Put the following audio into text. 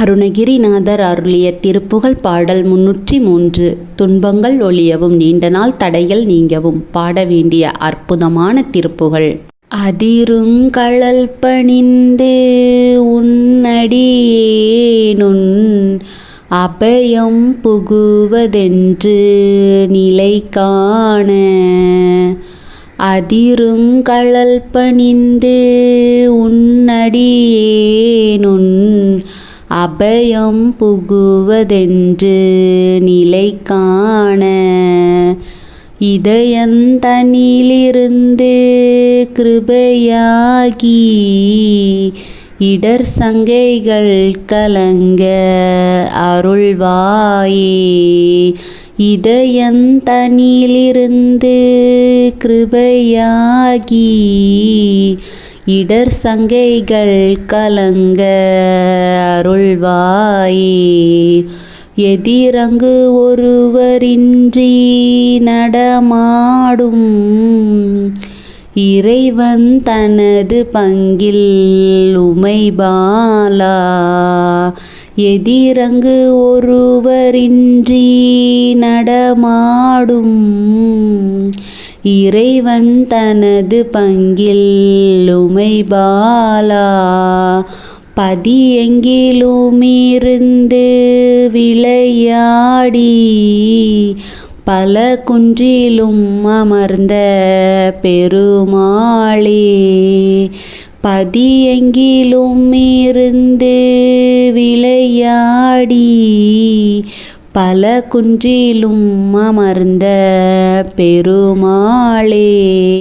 அருணகிரிநாதர் அருளிய திருப்புகழ் பாடல் முன்னூற்றி மூன்று துன்பங்கள் ஒழியவும் நீண்ட நாள் தடைகள் நீங்கவும் பாட வேண்டிய அற்புதமான திருப்புகழ். அதிருங்கழல் பணிந்து உன்னடியேனுன் அபயம் புகுவதென்று நிலை காண. அதிருங்கழல் பணிந்து உன்னடியேனுன் அபயம் புகுவதென்று நிலை காண. இதயந்தனிலிருந்து கிருபையாகி இடர் சங்கைகள் கலங்க அருள்வாயே. இதயந்தனிலிருந்து கிருபையாகி இடர் சங்கைகள் கலங்க அருள்வாயே. எதிரங்கு ஒருவரின்றி நடமாடும். இறைவன் தனது பங்கில் உமைபாலா. எதிரங்கு ஒருவரின்றி நடமாடும். இறைவன் தனது பங்கில் உமைபாலா. பதியெங்கிலுமிருந்து விளையாடி பல குன்றிலும் அமர்ந்த பெருமாளே. பதியெங்கிலும் இருந்து விளையாடி பல குன்றிலும் அமர்ந்த பெருமாளே.